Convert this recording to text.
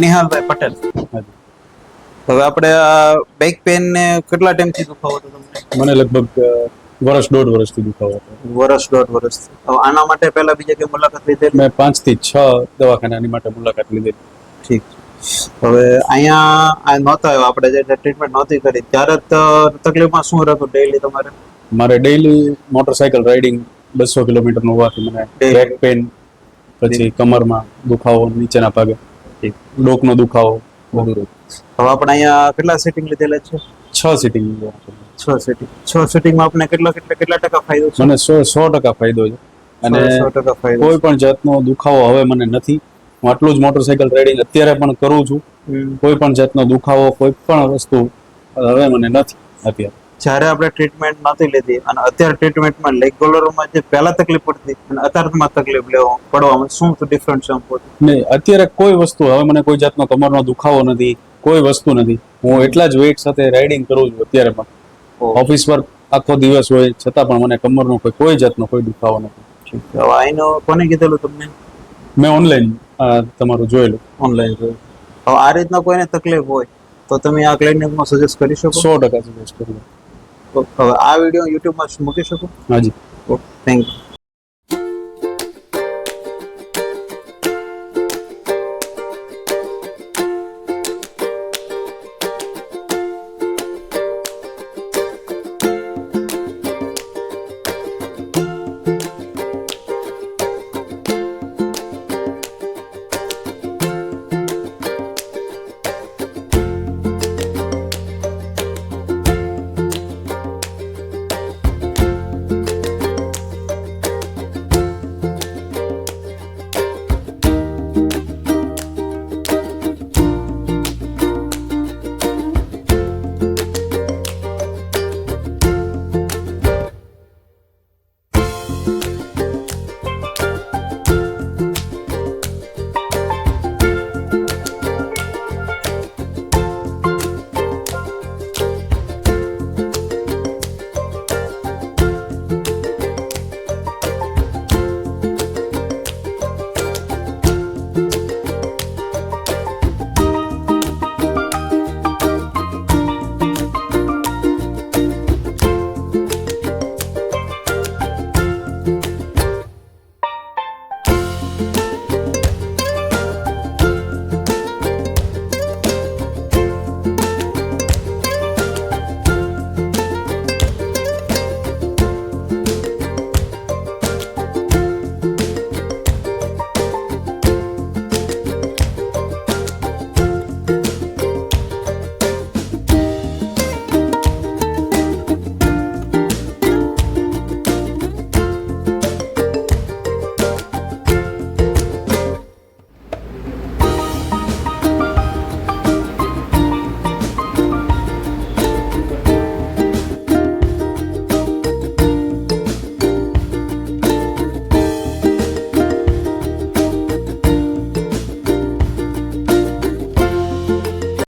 નિહાલભાઈ પટેલ. હવે આપણે આ બેક પેન ને કેટલા ટાઈમથી દુખાવો હતો તમને? મને લગભગ વર્ષ દોઢ વર્ષથી દુખાવો હતો. વર્ષ દોઢ વર્ષ આના માટે પહેલા બીજા કે મુલાકાત લીધેલી? મેં પાંચથી છ દવાખાનાની માટે મુલાકાત લીધી ઠીક. હવે અહીંયા આ નહોતા આવ્યા આપણે જે ટ્રીટમેન્ટ નહોતી કરી. ત્યારે તકલીફમાં શું રહેતું ડેઈલી તમારે? મારે ડેઈલી મોટરસાયકલ રાઇડિંગ બસો કિલોમીટરનું હોવાથી મને. બેક પેન પછી કમરમાં દુખાવો નીચેના ભાગે. ડોકનો દુખાવો બધું. હવે આપણે અહીંયા કેટલા સેટિંગ લીધેલા છે? છ સિટિંગ છ. સેટિંગ છ સેટિંગમાં આપણે કેટલા કેટલા કેટલા ટકા ફાયદો છે? મને સો સો ટકા ફાયદો છે. અને ટકા ફાયદો કોઈ પણ જાતનો દુખાવો હવે મને નથી. હું આટલું જ મોટરસાયકલ રાઇડિંગ અત્યારે પણ કરું છું. કોઈ પણ જાતનો દુખાવો કોઈ પણ વસ્તુ હવે મને નથી અત્યારે. જ્યારે આપણે ટ્રીટમેન્ટ નથી લીધી અને અત્યારે ટ્રીટમેન્ટમાં લેગ ગોલરોમાં જે પહેલા તકલીફ પડતી અને અત્યારમાં તકલીફ લેવા પડવામાં શું ડિફરન્સ છે નહીં અત્યારે કોઈ વસ્તુ હવે મને કોઈ જાતનો કમરનો દુખાવો નથી કોઈ વસ્તુ નથી. હું એટલા જ વેઇટ સાથે રાઇડિંગ કરું છું અત્યારે પણ. ઓફિસ વર્ક આખો દિવસ હોય છતાં પણ મને કમરનો કોઈ કોઈ જાતનો કોઈ દુખાવો નથી. હવે આઈનો કોને કીધેલું તમને? મેં ઓનલાઈન તમારું જોયેલું. ઓનલાઈન જોયું. હવે આ રીતના કોઈને તકલીફ હોય તો તમે આ ક્લિનિકમાં સજેસ્ટ કરી શકો? સો ટકા સજેસ્ટ કરું આ વીડિયો યુટ્યુબમાં મૂકી શકું? હાજી ઓકે થેન્ક યુ